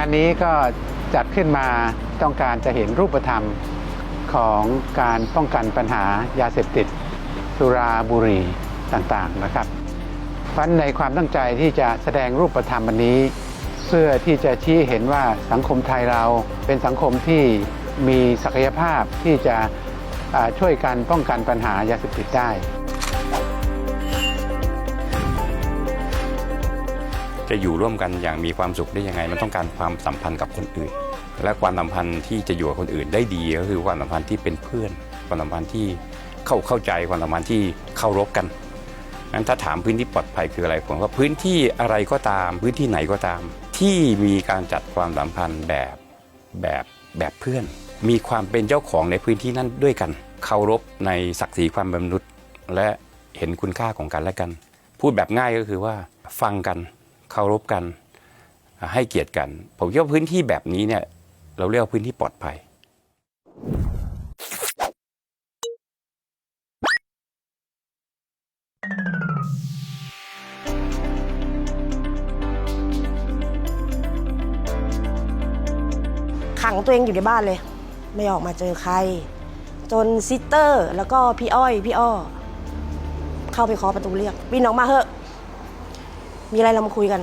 านนี้ก็จัดขึ้นมาต้องการจะเห็นรูปธรรมของการป้องกันปัญหายาเสพติด สุราบุหรี่ต่างๆนะครับเพราะฉะนั้นในความตั้งใจที่จะแสดงรูปธรรมอันนี้ เพื่อที่จะชี้เห็นว่าสังคมไทยเราเป็นสังคมที่มีศักยภาพที่จะช่วยกันป้องกันปัญหายาเสพติดได้ จะอยู่ร่วมกันอย่างมีความสุขได้ยังไง มันต้องการความสัมพันธ์กับคนอื่น และความสัมพันธ์ที่จะอยู่กับคนอื่นได้ดีก็คือความสัมพันธ์ที่เป็นเพื่อน ความสัมพันธ์ที่เข้าเข้าใจความสัมพันธ์ที่เคารพกันงั้นถ้าถามพื้นที่ปลอดภัยคืออะไรผมว่าพื้นที่อะไรก็ตาม พื้นที่ไหนก็ตาม ที่มีการจัดความสัมพันธ์แบบแบบแบบเพื่อน มีความเป็นเจ้าของในพื้นที่นั้นด้วยกันเคารพในศักดิ์ศรีความเป็นมนุษย์ และเห็นคุณค่าของกันและกัน พูดแบบง่ายก็คือว่าฟังกัน เคารพกัน ให้เกียรติกัน ผมคิดว่าพื้นที่แบบนี้เนี่ยเราเรียกว่าพื้นที่ปลอดภัยขังตัวเองอยู่ในบ้านเลย ไม่ออกมาเจอใคร จนซิสเตอร์ แล้วก็พี่อ้อย พี่อ้อ เข้าไปเคาะประตูเรียกปีนออกมาเถอะ มีอะไรเรามาคุยกัน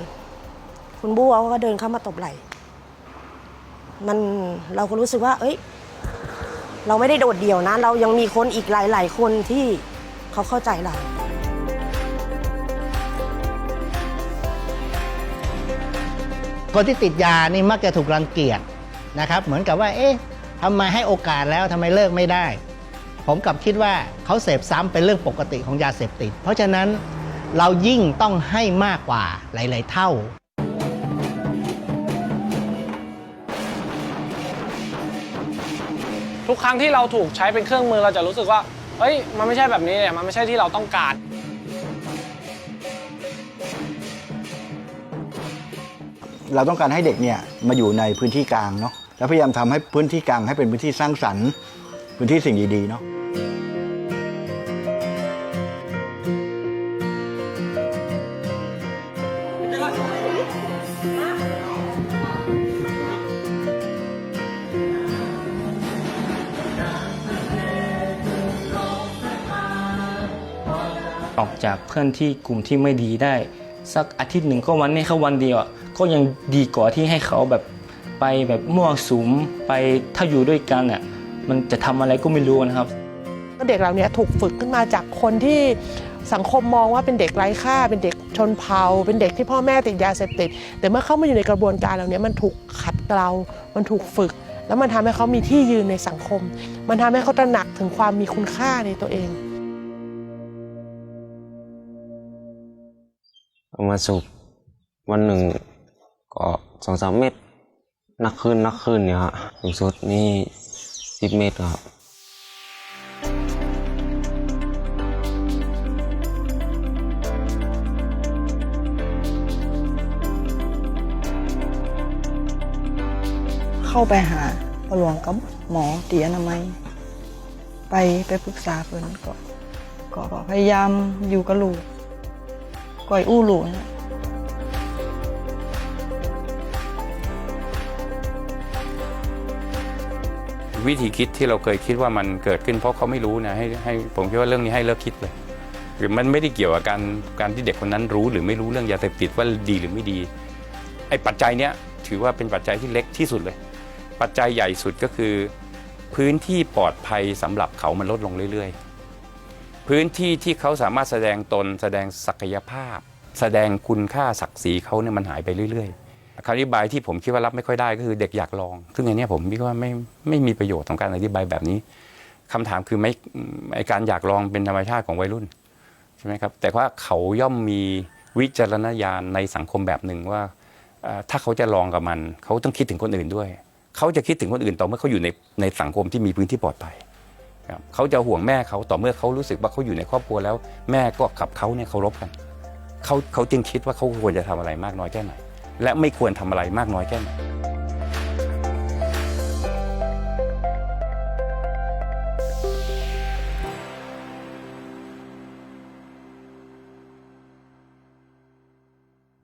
คุณบัวเขาก็เดินเข้ามาตบไหล่มันเราก็รู้สึกว่า เอ้ย เราไม่ได้โดดเดี่ยวนะ เรายังมีคนอีกหลาย ๆ คนที่เขาเข้าใจเราคนที่ติดยานี่มักจะถูกรังเกียจนะครับ เหมือนกับว่า เอ๊ะทำไมให้โอกาสแล้วทำไมเลิกไม่ได้ ผมกลับคิดว่าเขาเสพซ้ำเป็นเรื่องปกติของยาเสพติด เพราะฉะนั้น เรายิ่งต้องให้มากกว่าหลาย ๆ เท่า ทุกครั้งที่เราถูกใช้เป็นเครื่องมือเราจะรู้สึกว่า เฮ้ย มันไม่ใช่แบบนี้เนี่ยมันไม่ใช่ที่เราต้องการ เราต้องการให้เด็กเนี่ยมาอยู่ในพื้นที่กลางเนาะแล้วพยายามทำให้พื้นที่กลางให้เป็นพื้นที่สร้างสรรค์ พื้นที่สิ่งดีๆเนาะ ออกจากเพื่อนที่กลุ่มที่ไม่ดีได้ สักอาทิตย์หนึ่งก็วันนี้แค่วันเดียวก็ยังดีกว่าที่ให้เขาแบบไปแบบมั่วสุมไปถ้าอยู่ด้วยกันอะมันจะทำอะไรก็ไม่รู้นะครับเด็กเราเนี่ยถูกฝึกขึ้นมาจากคนที่สังคมมองว่าเป็นเด็กไร้ค่า เป็นเด็กชนเผ่า เป็นเด็กที่พ่อแม่ติดยาเสพติด แต่เมื่อเข้ามาอยู่ในกระบวนการเหล่านี้มันถูกขัดเกลา มันถูกฝึก แล้วมันทำให้เขามีที่ยืนในสังคม มันทำให้เขาตระหนักถึงความมีคุณค่าในตัวเอง เอามาสูบวันหนึ่งก็สองสามเม็ดนักขึ้นนักขึ้นเนี่ยฮะสูงสุดนี่สิบเมตรครับเข้าไปหาพหลวงกับหมอตีอนามัย ไปไปปรึกษาเพิ่อนก็ก็ก็พยายามอยู่กับลูก ก่อยอู้หลูนะวิธีคิดที่เราเคยคิดว่ามันเกิดขึ้นเพราะเขาไม่รู้นะให้ให้ผมคิดว่าเรื่องนี้ให้เลิกคิดเลยหรือมันไม่ได้เกี่ยวกับการการที่เด็กคนนั้นรู้หรือไม่รู้เรื่องยาเสพติดว่าดีหรือไม่ดีไอ้ปัจจัยเนี้ยถือว่าเป็นปัจจัยที่เล็กที่สุดเลย ปัจจัยใหญ่สุดก็คือ พื้นที่ปลอดภัยสำหรับเขามันลดลงเรื่อยๆ พื้นที่ที่เขาสามารถแสดงตน แสดงศักยภาพ แสดงคุณค่าศักดิ์ศรีเขาเนี่ยมันหายไปเรื่อยๆคำอธิบายที่ผมคิดว่ารับไม่ค่อยได้ก็คือเด็กอยากลอง ซึ่งอันนี้ผมคิดว่าไม่ไม่มีประโยชน์ของการอธิบายแบบนี้คำถามคือไม่ไอการอยากลองเป็นธรรมชาติของวัยรุ่นใช่ไหมครับแต่ว่าเขาย่อมมีวิจารณญาณในสังคมแบบหนึ่งว่า ถ้าเขาจะลองกับมัน เขาต้องคิดถึงคนอื่นด้วย เขาจะคิดถึงคนอื่นต่อเมื่อเขาอยู่ในในสังคมที่มีพื้นที่ปลอดภัย ครับเขาจะห่วงแม่เขาต่อเมื่อเขารู้สึกว่าเขาอยู่ในครอบครัวแล้ว แม่ก็กับเขาเนี่ยเคารพกันเขาเขาจึงคิดว่าเขาควรจะทำอะไรมากน้อยแค่ไหน และไม่ควรทำอะไรมากน้อยแค่ไหน